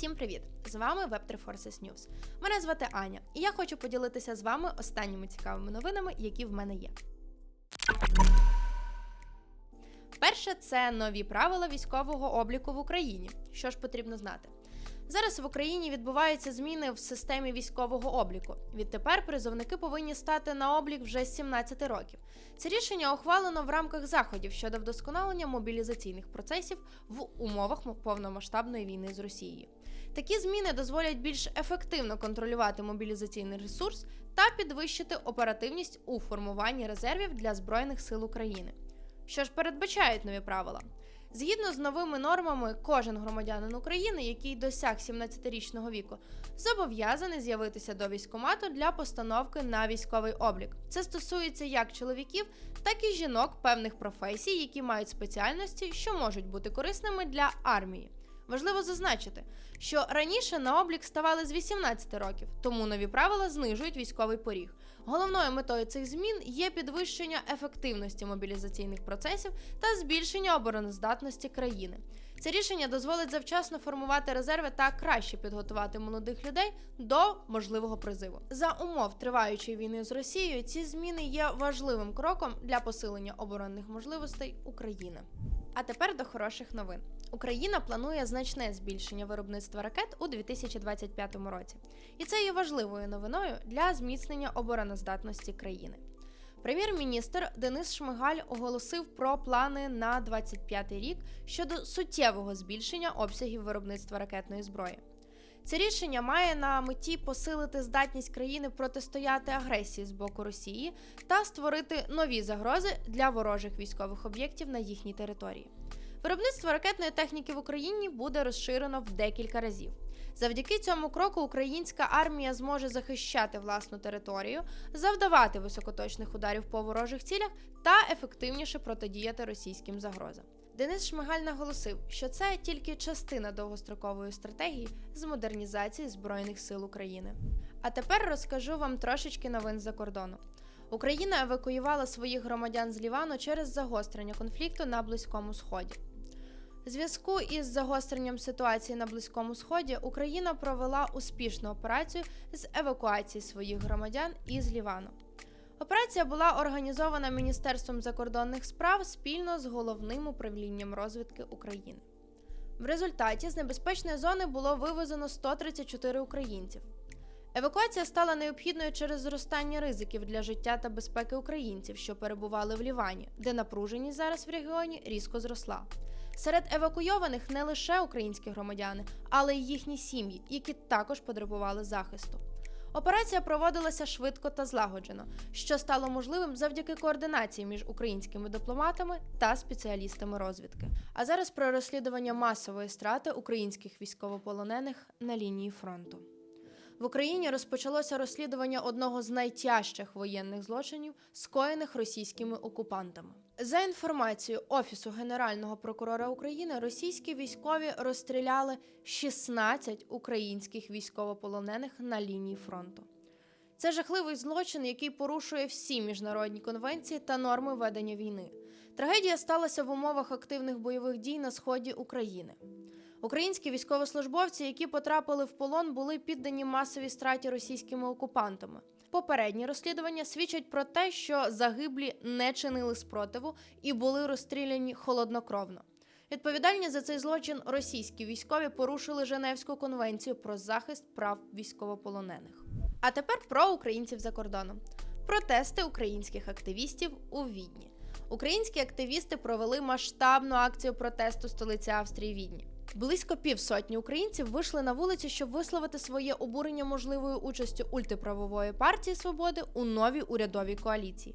Всім привіт! З вами Web3 Forces News. Мене звати Аня, і я хочу поділитися з вами останніми цікавими новинами, які в мене є. Перше це нові правила військового обліку в Україні. Що ж потрібно знати? Зараз в Україні відбуваються зміни в системі військового обліку. Відтепер призовники повинні стати на облік вже з 17 років. Це рішення ухвалено в рамках заходів щодо вдосконалення мобілізаційних процесів в умовах повномасштабної війни з Росією. Такі зміни дозволять більш ефективно контролювати мобілізаційний ресурс та підвищити оперативність у формуванні резервів для Збройних сил України. Що ж передбачають нові правила? Згідно з новими нормами, кожен громадянин України, який досяг 17-річного віку, зобов'язаний з'явитися до військкомату для постановки на військовий облік. Це стосується як чоловіків, так і жінок певних професій, які мають спеціальності, що можуть бути корисними для армії. Важливо зазначити, що раніше на облік ставали з 18 років, тому нові правила знижують військовий поріг. Головною метою цих змін є підвищення ефективності мобілізаційних процесів та збільшення обороноздатності країни. Це рішення дозволить завчасно формувати резерви та краще підготувати молодих людей до можливого призиву. За умов триваючої війни з Росією ці зміни є важливим кроком для посилення оборонних можливостей України. А тепер до хороших новин. Україна планує значне збільшення виробництва ракет у 2025 році, і це є важливою новиною для зміцнення обороноздатності країни. Прем'єр-міністр Денис Шмигаль оголосив про плани на 25 рік щодо суттєвого збільшення обсягів виробництва ракетної зброї. Це рішення має на меті посилити здатність країни протистояти агресії з боку Росії та створити нові загрози для ворожих військових об'єктів на їхній території. Виробництво ракетної техніки в Україні буде розширено в декілька разів. Завдяки цьому кроку українська армія зможе захищати власну територію, завдавати високоточних ударів по ворожих цілях та ефективніше протидіяти російським загрозам. Денис Шмигаль наголосив, що це тільки частина довгострокової стратегії з модернізації Збройних сил України. А тепер розкажу вам трошечки новин за кордону. Україна евакуювала своїх громадян з Лівану через загострення конфлікту на Близькому Сході. Зв'язку із загостренням ситуації на Близькому Сході Україна провела успішну операцію з евакуації своїх громадян із Лівану. Операція була організована Міністерством закордонних справ спільно з головним управлінням розвідки України. В результаті з небезпечної зони було вивезено 134 українців. Евакуація стала необхідною через зростання ризиків для життя та безпеки українців, що перебували в Лівані, де напруженість зараз в регіоні різко зросла. Серед евакуйованих не лише українські громадяни, але й їхні сім'ї, які також потребували захисту. Операція проводилася швидко та злагоджено, що стало можливим завдяки координації між українськими дипломатами та спеціалістами розвідки. А зараз про розслідування масової страти українських військовополонених на лінії фронту. В Україні розпочалося розслідування одного з найтяжчих воєнних злочинів, скоєних російськими окупантами. За інформацією Офісу Генерального прокурора України, російські військові розстріляли 16 українських військовополонених на лінії фронту. Це жахливий злочин, який порушує всі міжнародні конвенції та норми ведення війни. Трагедія сталася в умовах активних бойових дій на сході України. Українські військовослужбовці, які потрапили в полон, були піддані масовій страті російськими окупантами. Попередні розслідування свідчать про те, що загиблі не чинили спротиву і були розстріляні холоднокровно. Відповідальні за цей злочин російські військові порушили Женевську конвенцію про захист прав військовополонених. А тепер про українців за кордоном. Протести українських активістів у Відні. Українські активісти провели масштабну акцію протесту столиці Австрії Відні. Близько півсотні українців вийшли на вулиці, щоб висловити своє обурення можливою участю ультиправової партії свободи у новій урядовій коаліції.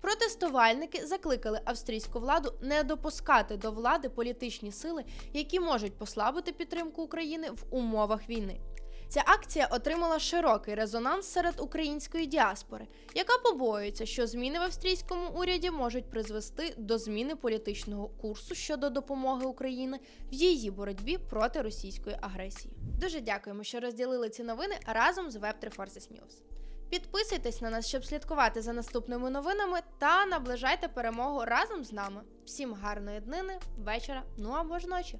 Протестувальники закликали австрійську владу не допускати до влади політичні сили, які можуть послабити підтримку України в умовах війни. Ця акція отримала широкий резонанс серед української діаспори, яка побоюється, що зміни в австрійському уряді можуть призвести до зміни політичного курсу щодо допомоги України в її боротьбі проти російської агресії. Дуже дякуємо, що розділили ці новини разом з Web3 Forces News. Підписуйтесь на нас, щоб слідкувати за наступними новинами, та наближайте перемогу разом з нами. Всім гарної днини, вечора, ну або ж ночі.